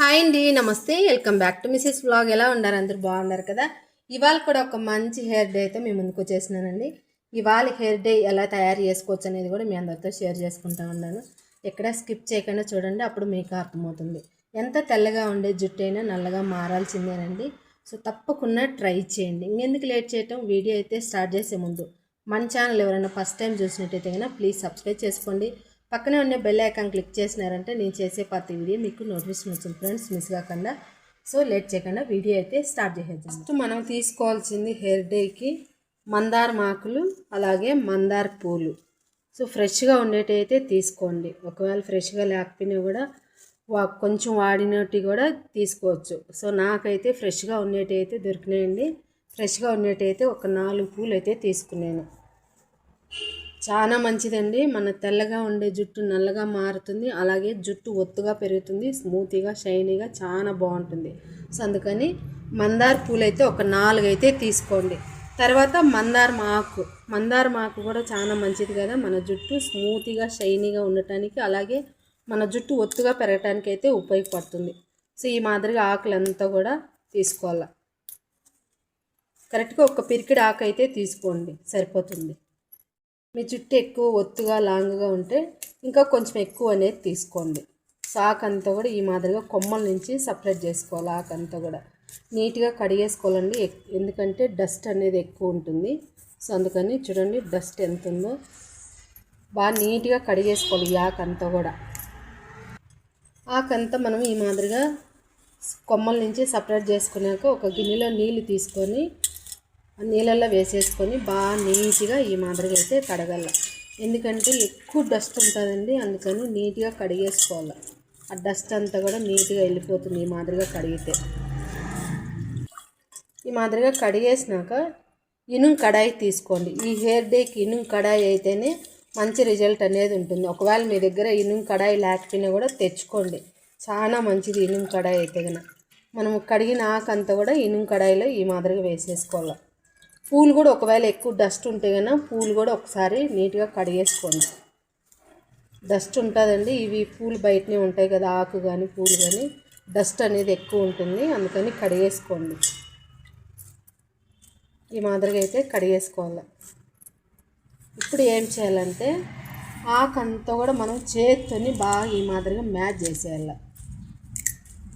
Hi అండి నమస్తే. Welcome back to Mrs vlog. ఎలా ఉన్నారు? అందరూ బాగున్నారు కదా? ఇవాళ కూడా ఒక మంచి హెయిర్ డే అయితే మేము ముందుకు వచ్చేసినానండి. ఇవాళ హెయిర్ డే ఎలా తయారు చేసుకోవచ్చు అనేది కూడా మీ అందరితో షేర్ చేసుకుంటా ఉన్నాను. ఎక్కడ స్కిప్ చేయకుండా చూడండి అప్పుడు మీకు అర్థమవుతుంది. ఎంత తెల్లగా ఉండే జుట్టు అయినా నల్లగా మారాల్సిందేనండి. సో తప్పకుండా ట్రై చేయండి. ఇంకెందుకు లేట్ చేయటం? వీడియో అయితే స్టార్ట్ చేసే ముందు. మన ఛానల్ ఎవరైనా ఫస్ట్ టైం చూసినట్టయితే కనుక ప్లీజ్ సబ్స్క్రైబ్ చేసుకోండి. పక్కనే ఉన్న బెల్ ఐకాన్ క్లిక్ చేసినారంటే నేను చేసే ప్రతి వీడియో మీకు నోటిఫికేషన్ వచ్చింది. ఫ్రెండ్స్ మిస్ కాకుండా. సో లేట్ చేయకుండా వీడియో అయితే స్టార్ట్ చేసేద్దాం. ఫస్ట్ మనం తీసుకోవాల్సింది హెయిర్ డేకి మందార మాకులు అలాగే మందార పూలు. సో ఫ్రెష్గా ఉండేటైతే తీసుకోండి. ఒకవేళ ఫ్రెష్గా లేకపోయినా కూడా వా కొంచెం వాడినట్టు కూడా తీసుకోవచ్చు. సో నాకైతే ఫ్రెష్గా ఉండేటైతే దొరికినాయండి. ఫ్రెష్గా ఉండేటైతే ఒక నాలుగు పూలు అయితే తీసుకున్నాను. చాలా మంచిదండి. మన తెల్లగా ఉండే జుట్టు నల్లగా మారుతుంది. అలాగే జుట్టు ఒత్తుగా పెరుగుతుంది. స్మూతీగా షైనీగా చాలా బాగుంటుంది. సో అందుకని మందార పూలైతే ఒక నాలుగు అయితే తీసుకోండి. తర్వాత మందార ఆకు మందార ఆకు కూడా చాలా మంచిది కదా. మన జుట్టు స్మూతీగా షైనీగా ఉండటానికి అలాగే మన జుట్టు ఒత్తుగా పెరగటానికి అయితే ఉపయోగపడుతుంది. సో ఈ మాదిరిగా ఆకులంతా కూడా తీసుకోవాలి. కరెక్ట్గా ఒక పిరికిడి ఆకు అయితే తీసుకోండి. సరిపోతుంది. మీ జుట్టు ఎక్కువ ఒత్తుగా లాంగ్గా ఉంటే ఇంకా కొంచెం ఎక్కువ అనేది తీసుకోండి. సాక్ అంతా కూడా ఈ మాదిరిగా కొమ్మల నుంచి సపరేట్ చేసుకోవాలి ఆకంతా కూడా. నీట్గా కడిగేసుకోవాలండి. ఎందుకంటే డస్ట్ అనేది ఎక్కువ ఉంటుంది. సో అందుకని చూడండి డస్ట్ ఎంత ఉందో. బాగా నీట్గా కడిగేసుకోవాలి ఈ ఆకంతా కూడా. ఆకంతా మనం ఈ మాదిరిగా కొమ్మల నుంచి సపరేట్ చేసుకున్నాక ఒక గిన్నెలో నీళ్ళు తీసుకొని నీళ్ళల్లో వేసేసుకొని బాగా నీట్గా ఈ మాదిరిగా అయితే కడగల. ఎందుకంటే ఎక్కువ డస్ట్ ఉంటుందండి అందుకని నీట్గా కడిగేసుకోవాలి. ఆ డస్ట్ అంతా కూడా నీట్గా వెళ్ళిపోతుంది ఈ మాదిరిగా కడిగితే. ఈ మాదిరిగా కడిగేసినాక ఇనుం కడాయి తీసుకోండి. ఈ హెయిర్ డేకి ఇనుం కడాయి అయితేనే మంచి రిజల్ట్ అనేది ఉంటుంది. ఒకవేళ మీ దగ్గర ఇనుం కడాయి లేకపోయినా కూడా తెచ్చుకోండి. చాలా మంచిది ఇనుం కడాయి అయితే కనుక మనం కడిగిన ఆకంతా కూడా ఇనుం కడాయిలో ఈ మాదిరిగా వేసేసుకోవాలి. పూలు కూడా ఒకవేళ ఎక్కువ డస్ట్ ఉంటే కనుక పూలు కూడా ఒకసారి నీట్గా కడిగేసుకోండి. డస్ట్ ఉంటుందండి ఇవి పూలు బయటనే ఉంటాయి కదా ఆకు కానీ పూలు కానీ డస్ట్ అనేది ఎక్కువ ఉంటుంది అందుకని కడిగేసుకోండి. ఈ మాదిరిగా అయితే కడిగేసుకోవాలి. ఇప్పుడు ఏం చేయాలంటే ఆకంతా కూడా మనం చేత్తోని బాగా ఈ మాదిరిగా మ్యాచ్ చేసేయాలి.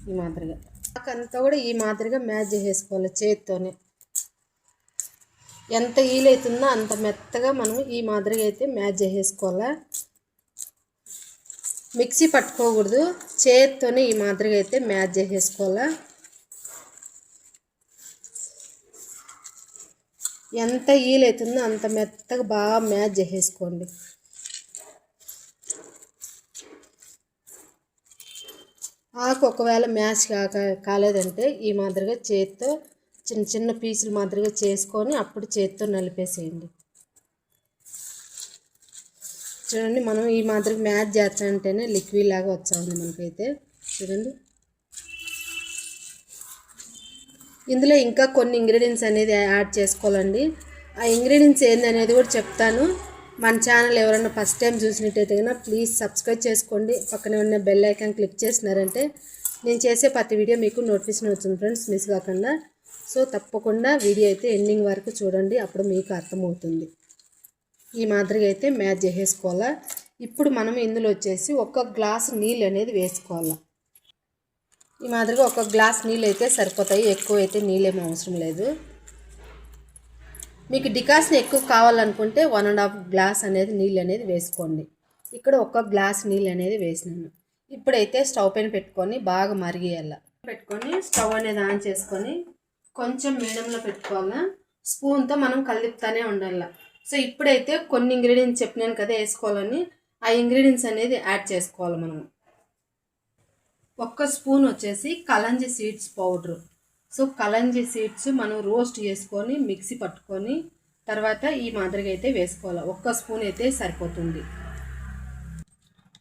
ఈ మాదిరిగా. ఆకంతా కూడా ఈ మాదిరిగా మ్యాచ్ చేసేసుకోవాలి చేత్తోనే. ఎంత ఈలవుతుందో అంత మెత్తగా మనం ఈ మాదిరిగా అయితే మ్యాచ్ చేసేసుకోవాలా. మిక్సీ పట్టుకోకూడదు. చేత్తోనే ఈ మాదిరిగా అయితే మ్యాచ్ చేసేసుకోవాలా. ఎంత ఈలవుతుందో అంత మెత్తగా బాగా మ్యాచ్ చేసేసుకోండి. ఆకు ఒకవేళ మ్యాచ్ కాక కాలేదంటే ఈ మాదిరిగా చేత్తో చిన్న చిన్న పీసులు మాదిరిగా చేసుకొని అప్పుడు చేత్తో నలిపేసేయండి. చూడండి మనం ఈ మాదిరిగా మ్యాచ్ చేస్తామంటేనే లిక్విడ్ లాగా వచ్చామండి మనకైతే. చూడండి. ఇందులో ఇంకా కొన్ని ఇంగ్రీడియంట్స్ అనేది యాడ్ చేసుకోవాలండి. ఆ ఇంగ్రీడియంట్స్ ఏంది అనేది కూడా చెప్తాను. మన ఛానల్ ఎవరైనా ఫస్ట్ టైం చూసినట్టయితే కనుక ప్లీజ్ సబ్స్క్రైబ్ చేసుకోండి. పక్కనే ఉన్న బెల్ ఐకాన్ క్లిక్ చేసినారంటే నేను చేసే ప్రతి వీడియో మీకు నోటిఫికేషన్ వచ్చింది ఫ్రెండ్స్ మిస్ కాకుండా. సో తప్పకుండా వీడియో అయితే ఎండింగ్ వరకు చూడండి అప్పుడు మీకు అర్థమవుతుంది. ఈ మాదిరిగా అయితే మ్యాచ్ చేసేసుకోవాలా. ఇప్పుడు మనం ఇందులో వచ్చేసి ఒక గ్లాస్ నీళ్ళు అనేది వేసుకోవాలా. ఈ మాదిరిగా ఒక గ్లాస్ నీళ్ళు అయితే సరిపోతాయి ఎక్కువ అయితే నీళ్ళేమీ అవసరం లేదు. మీకు డికాషన్ ఎక్కువ కావాలనుకుంటే వన్ అండ్ హాఫ్ గ్లాస్ అనేది నీళ్ళు అనేది వేసుకోండి. ఇక్కడ ఒక గ్లాస్ నీళ్ళు అనేది వేసినాను. ఇప్పుడైతే స్టవ్ పైన పెట్టుకొని బాగా మరిగేయాల. పెట్టుకొని స్టవ్ అనేది ఆన్ చేసుకొని కొంచెం మీడియంలో పెట్టుకోవాలా. స్పూన్తో మనం కలుపుతానే ఉండాలి. సో ఇప్పుడైతే కొన్ని ఇంగ్రీడియంట్స్ చెప్పినాను కదా వేసుకోవాలని. ఆ ఇంగ్రీడియంట్స్ అనేది యాడ్ చేసుకోవాలి మనం ఒక్క స్పూన్ వచ్చేసి kalonji seeds powder. So kalonji seeds మనం రోస్ట్ చేసుకొని మిక్సీ పట్టుకొని తర్వాత ఈ మాదిరిగా అయితే వేసుకోవాలి. ఒక్క స్పూన్ అయితే సరిపోతుంది.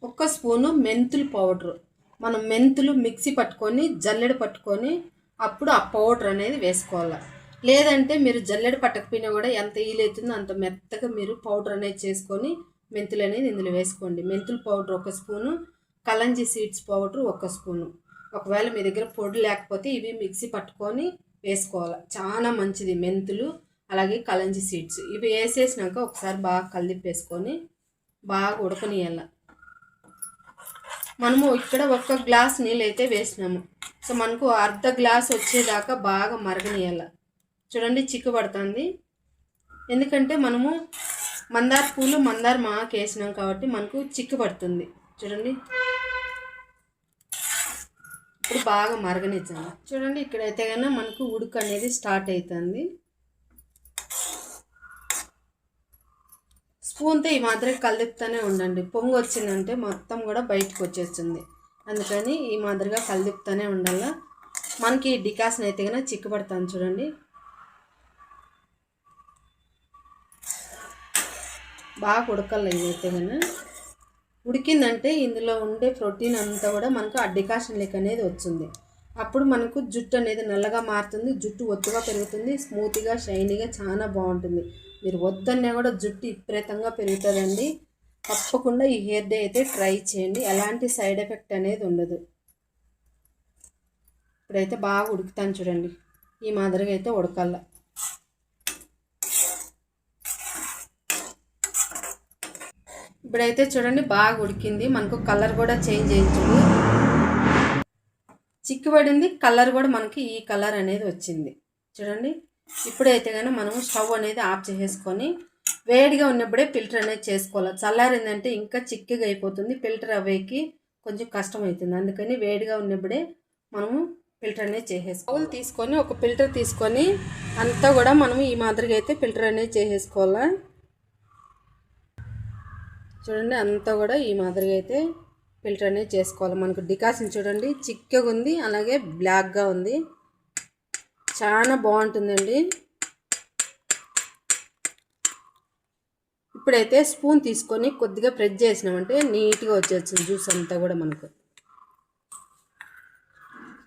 ఒక్క స్పూను మెంతులు పౌడర్. మనం మెంతులు మిక్సీ పట్టుకొని జల్లెడ పట్టుకొని అప్పుడు ఆ పౌడర్ అనేది వేసుకోవాలి? లేదంటే మీరు జల్లెడ పట్టకపోయినా కూడా ఎంత ఈలవుతుందో అంత మెత్తగా మీరు పౌడర్ అనేది చేసుకొని మెంతులు అనేది ఇందులో వేసుకోండి. మెంతుల పౌడర్ ఒక స్పూను కలంజి సీడ్స్ పౌడర్ ఒక స్పూను. ఒకవేళ మీ దగ్గర పొడి లేకపోతే ఇవి మిక్సీ పట్టుకొని వేసుకోవాలి? చాలా మంచిది మెంతులు అలాగే కలంజి సీడ్స్. ఇవి వేసేసినాక ఒకసారి బాగా కలిపేసుకొని బాగా ఉడకనియాల మనము ఇక్కడ ఒక్క గ్లాస్ నీళ్ళు అయితే వేసినాము. సో మనకు అర్ధ గ్లాస్ వచ్చేదాకా బాగా మరగనీయాల. చూడండి చిక్కు పడుతుంది. ఎందుకంటే మనము మందార పూలు మందార మాకు వేసినాం కాబట్టి మనకు చిక్కు పడుతుంది. చూడండి. ఇప్పుడు బాగా మరగనిచ్చాము చూడండి ఇక్కడైతే కన్నా మనకు ఉడుకు అనేది స్టార్ట్ అవుతుంది స్పూన్తో ఈ మాత్రం కలుపుతూనే ఉండండి. పొంగు వచ్చిందంటే మొత్తం కూడా బయటకు వచ్చేస్తుంది. అందుకని ఈ మాదిరిగా కలిదిపుతూనే ఉండాల? మనకి డికాషన్ అయితే కనుక చిక్కుపడతాను చూడండి. బాగా ఉడకాలి ఇదైతే కనుక ఉడికిందంటే ఇందులో ఉండే ప్రోటీన్ అంతా కూడా మనకు ఆ డికాషన్ లెక్క అనేది వచ్చింది అప్పుడు మనకు జుట్టు అనేది నల్లగా మారుతుంది జుట్టు ఒత్తుగా పెరుగుతుంది స్మూత్గా షైనీగా చాలా బాగుంటుంది. మీరు వద్దన్నా కూడా జుట్టు విపరీతంగా పెరుగుతుందండి. తప్పకుండా ఈ హెయిర్ డే అయితే ట్రై చేయండి. ఎలాంటి సైడ్ ఎఫెక్ట్ అనేది ఉండదు. ఇప్పుడైతే బాగా ఉడుకుతాను చూడండి. ఈ మాదిరిగా అయితే ఉడకాల. ఇప్పుడైతే చూడండి బాగా ఉడికింది. మనకు కలర్ కూడా చేంజ్ అయింది. చిక్కుబడింది. కలర్ కూడా మనకి ఈ కలర్ అనేది వచ్చింది. చూడండి. ఇప్పుడైతే కానీ మనం స్టవ్ అనేది ఆఫ్ చేసేసుకొని వేడిగా ఉన్నప్పుడే ఫిల్టర్ అనేది చేసుకోవాలి. చల్లారిందంటే ఇంకా చిక్కగా అయిపోతుంది. ఫిల్టర్ అవ్వేకి కొంచెం కష్టం అవుతుంది అందుకని వేడిగా ఉన్నప్పుడే మనము ఫిల్టర్ అనేది చేసేసుకోవాలి. తీసుకొని ఒక ఫిల్టర్ తీసుకొని అంతా కూడా మనం ఈ మాదిరిగా అయితే ఫిల్టర్ అనేది చేసేసుకోవాలా? చూడండి అంతా కూడా ఈ మాదిరిగా అయితే ఫిల్టర్ అనేది చేసుకోవాలి. మనకు డికాషన్ చూడండి చిక్కగా ఉంది అలాగే బ్లాక్గా ఉంది. చాలా బాగుంటుందండి. ఇప్పుడైతే స్పూన్ తీసుకొని కొద్దిగా ప్రెస్ చేసినామంటే నీట్గా వచ్చేస్తుంది జ్యూస్ అంతా కూడా మనకు.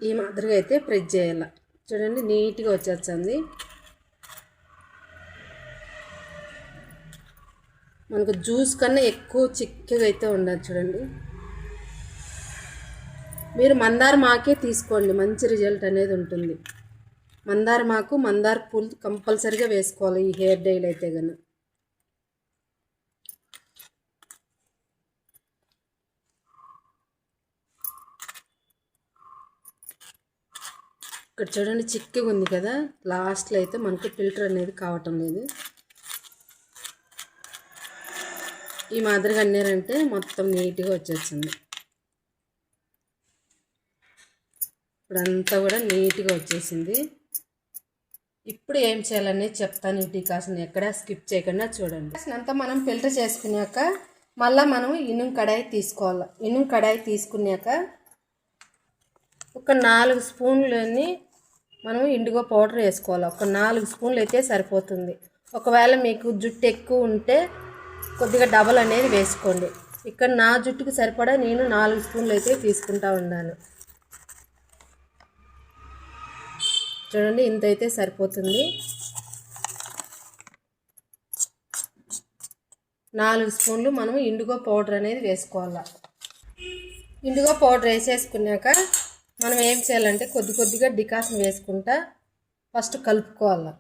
ఈ మాదిరిగా అయితే ప్రెస్ చేయాలి. చూడండి నీట్గా వచ్చేస్తుంది. మనకు జ్యూస్ కన్నా ఎక్కువ చిక్కగా అయితే ఉండదు చూడండి. మీరు మందార మాకే తీసుకోండి మంచి రిజల్ట్ అనేది ఉంటుంది. మందార మాకు మందార పూలు కంపల్సరీగా వేసుకోవాలి ఈ హెయిర్ డైల్ అయితే కన్నా ఇక్కడ చూడండి చిక్కగా ఉంది కదా. లాస్ట్లో అయితే మనకు ఫిల్టర్ అనేది కావటం లేదు. ఈ మాదిరిగా అన్నారంటే మొత్తం నీట్గా వచ్చేస్తుంది ఇప్పుడంతా కూడా నీట్గా వచ్చేసింది. ఇప్పుడు ఏం చేయాలనేది చెప్తాను. ఈ టీకాసం ఎక్కడ స్కిప్ చేయకుండా చూడండి. అంతా మనం ఫిల్టర్ చేసుకున్నాక మళ్ళీ మనం ఇనుం కడాయి తీసుకోవాలి. ఇనుం కడాయి తీసుకున్నాక ఒక నాలుగు స్పూన్లని మనం ఇండిగో పౌడర్ వేసుకోవాలి. ఒక నాలుగు స్పూన్లు అయితే సరిపోతుంది. ఒకవేళ మీకు జుట్టు ఎక్కువ ఉంటే కొద్దిగా డబల్ అనేది వేసుకోండి. ఇక్కడ నా జుట్టుకు సరిపడా నేను నాలుగు స్పూన్లు అయితే తీసుకుంటా ఉన్నాను. చూడండి ఇంత అయితే సరిపోతుంది. నాలుగు స్పూన్లు మనం ఇండిగో పౌడర్ అనేది వేసుకోవాలి. ఇండిగో పౌడర్ వేసేసుకున్నాక మనం ఏం చేయాలంటే కొద్ది కొద్దిగా డికాషన్ వేసుకుంటా ఫస్ట్ కలుపుకోవాలి.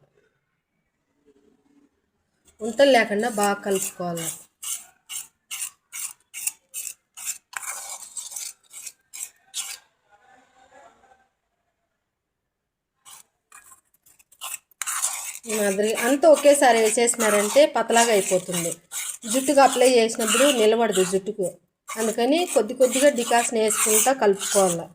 ఉంటలు లేకుండా బాగా కలుపుకోవాలి. ఈ మాదిరి అంతా ఒకేసారి వేసేసినారంటే పతలాగా అయిపోతుంది. జుట్టుకు అప్లై చేసినప్పుడు నిలబడదు జుట్టుకు. అందుకని కొద్ది కొద్దిగా డికాషన్ వేసుకుంటా కలుపుకోవాలి.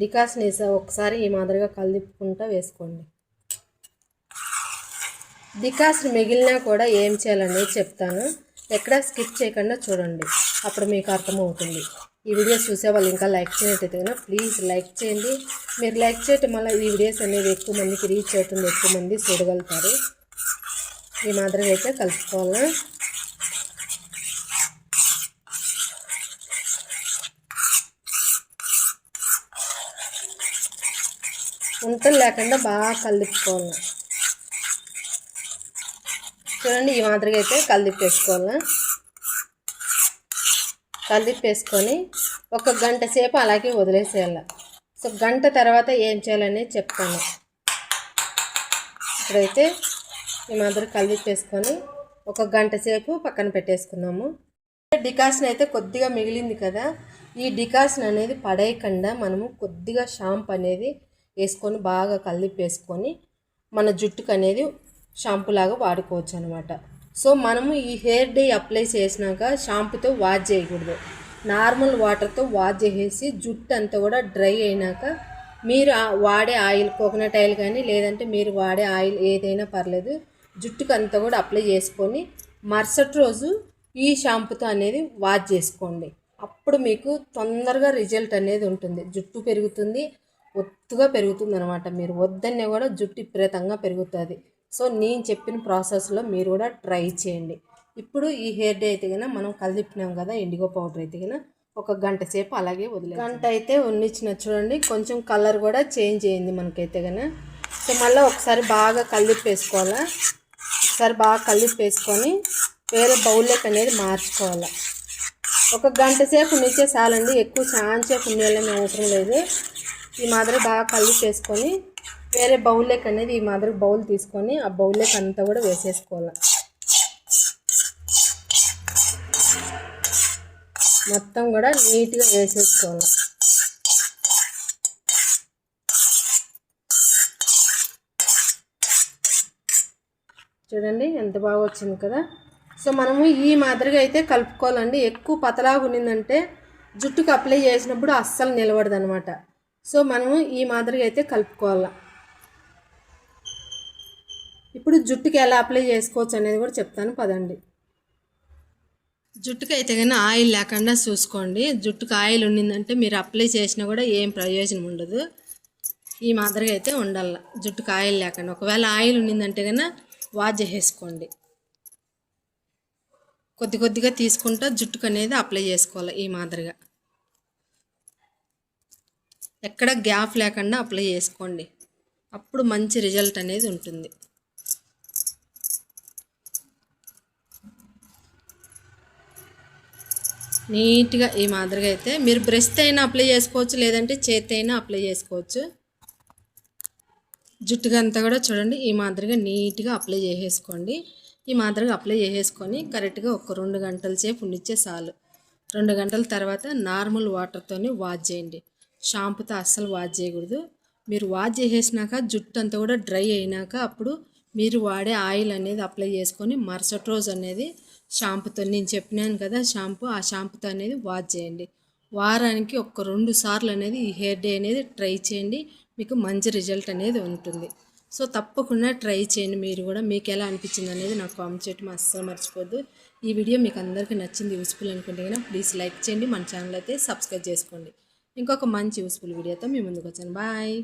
డికాషన్ వేసా ఒకసారి ఈ మాదిరిగా కలిపుకుంటా వేసుకోండి. డికాషన్ మిగిలినా కూడా ఏం చేయాలనేది చెప్తాను. ఎక్కడ స్కిప్ చేయకుండా చూడండి. అప్పుడు మీకు అర్థమవుతుంది. ఈ వీడియోస్ చూసే వాళ్ళు ఇంకా లైక్ చేయనట్టయితే కనుక ప్లీజ్ లైక్ చేయండి. మీరు లైక్ చేయటం వల్ల ఈ వీడియోస్ అనేది ఎక్కువ మందికి రీచ్ అవుతుంది ఎక్కువ మంది చూడగలుగుతారు. ఈ మాదిరిగా అయితే కలుపుకోవాలా? ఉంటలు లేకుండా బాగా కలుపుకోవాలి చూడండి ఈ మాదిరిగా అయితే కలిపేసుకోవాలి కలిపేసుకొని ఒక గంట సేపు అలాగే వదిలేసేయాలి. సో గంట తర్వాత ఏం చేయాలని చెప్తాను. ఇప్పుడైతే ఈ మాదిరి కలిపేసుకొని ఒక గంట సేపు పక్కన పెట్టేసుకున్నాము డికాషన్ అయితే కొద్దిగా మిగిలింది కదా ఈ డికాషన్ అనేది పడేయకుండా మనము కొద్దిగా షాంప్ అనేది వేసుకొని బాగా కలిపేసుకొని మన జుట్టుకు అనేది షాంపూ లాగా వాడుకోవచ్చు అనమాట సో మనము ఈ హెయిర్ డే అప్లై చేసినాక షాంపూతో వాష్ చేయకూడదు. నార్మల్ వాటర్తో వాష్ చేసేసి జుట్టు అంతా కూడా డ్రై అయినాక మీరు వాడే ఆయిల్ కోకోనట్ ఆయిల్ కానీ లేదంటే మీరు వాడే ఆయిల్ ఏదైనా పర్లేదు జుట్టుకు అంతా కూడా అప్లై చేసుకొని మరుసటి రోజు ఈ షాంపూతో అనేది వాష్ చేసుకోండి. అప్పుడు మీకు తొందరగా రిజల్ట్ అనేది ఉంటుంది. జుట్టు పెరుగుతుంది ఒత్తుగా పెరుగుతుంది అనమాట మీరు వద్దనే కూడా జుట్టు విపరీతంగా పెరుగుతుంది. సో నేను చెప్పిన ప్రాసెస్లో మీరు కూడా ట్రై చేయండి. ఇప్పుడు ఈ హెయిర్ డే అయితే కనుక మనం కలిపినాం కదా ఇండిగో పౌడర్ అయితే కనుక ఒక గంట సేపు అలాగే వదిలే గంట అయితే ఉన్నిచ్చిన చూడండి కొంచెం కలర్ కూడా చేంజ్ అయింది మనకైతే కనుక సో మళ్ళీ ఒకసారి బాగా కలిపేసుకోవాలా? ఒకసారి బాగా కలిపేసుకొని వేరే బౌల్లోకి అనేది మార్చుకోవాలి? ఒక గంట సేపు ఉండితే చాలండి ఎక్కువ చాలా సేపు ఉండేయాలని అవసరం లేదు. ఈ మాదిరి బాగా కలిపేసుకొని వేరే బౌల్లోకి అనేది ఈ మాదిరి బౌల్ తీసుకొని ఆ బౌల్లోకి అంతా కూడా వేసేసుకోవాలి. మొత్తం కూడా నీట్గా వేసేసుకోవాలి. చూడండి ఎంత బాగా వచ్చింది కదా. సో మనము ఈ మాదిరిగా అయితే కలుపుకోవాలండి. ఎక్కువ పతలాగా ఉన్నిందంటే జుట్టుకు అప్లై చేసినప్పుడు అస్సలు నిలబడదు అనమాట సో మనము ఈ మాదిరిగా అయితే కలుపుకోవాలి. ఇప్పుడు జుట్టుకి ఎలా అప్లై చేసుకోవచ్చు అనేది కూడా చెప్తాను పదండి. జుట్టుకి అయితే కానీ ఆయిల్ లేకుండా చూసుకోండి. జుట్టుకు ఆయిల్ ఉండిందంటే మీరు అప్లై చేసినా కూడా ఏం ప్రయోజనం ఉండదు. ఈ మాదిరిగా అయితే ఉండాల. జుట్టుకు ఆయిల్ లేకుండా. ఒకవేళ ఆయిల్ ఉండిందంటే కన్నా వాష్ చేసేసుకోండి. కొద్ది కొద్దిగా తీసుకుంటా జుట్టుకు అనేది అప్లై చేసుకోవాలి ఈ మాదిరిగా. ఎక్కడ గ్యాప్ లేకుండా అప్లై చేసుకోండి. అప్పుడు మంచి రిజల్ట్ అనేది ఉంటుంది. నీట్గా ఈ మాదిరిగా అయితే మీరు బ్రెస్ట్ అయినా అప్లై చేసుకోవచ్చు లేదంటే చేతి అయినా అప్లై చేసుకోవచ్చు. జుట్టుగా అంతా కూడా చూడండి ఈ మాదిరిగా నీట్గా అప్లై చేసేసుకోండి. ఈ మాదిరిగా అప్లై చేసేసుకొని కరెక్ట్గా ఒక రెండు గంటల సేపు ఉండిచ్చే చాలు రెండు గంటల తర్వాత నార్మల్ వాటర్తోనే వాష్ చేయండి. షాంపూతో అస్సలు వాష్ చేయకూడదు. మీరు వాష్ చేసేసినాక జుట్టు అంతా కూడా డ్రై అయినాక అప్పుడు మీరు వాడే ఆయిల్ అనేది అప్లై చేసుకొని మరుసటి రోజు అనేది షాంపూతో నేను చెప్పినాను కదా షాంపూ ఆ షాంపూతో అనేది వాష్ చేయండి. వారానికి ఒక రెండు సార్లు అనేది ఈ హెయిర్ డే అనేది ట్రై చేయండి. మీకు మంచి రిజల్ట్ అనేది ఉంటుంది. సో తప్పకుండా ట్రై చేయండి మీరు కూడా. మీకు ఎలా అనిపించింది అనేది నాకు కామెంట్ చేయటం అస్సలు మర్చిపోద్దు. ఈ వీడియో మీకు అందరికీ నచ్చింది యూస్ఫుల్ అనుకుంటే కనుక ప్లీజ్ లైక్ చేయండి. మన ఛానల్ అయితే సబ్స్క్రైబ్ చేసుకోండి. ఇంకొక మంచి యూస్ఫుల్ వీడియోతో మీ ముందుకు వచ్చాను. బాయ్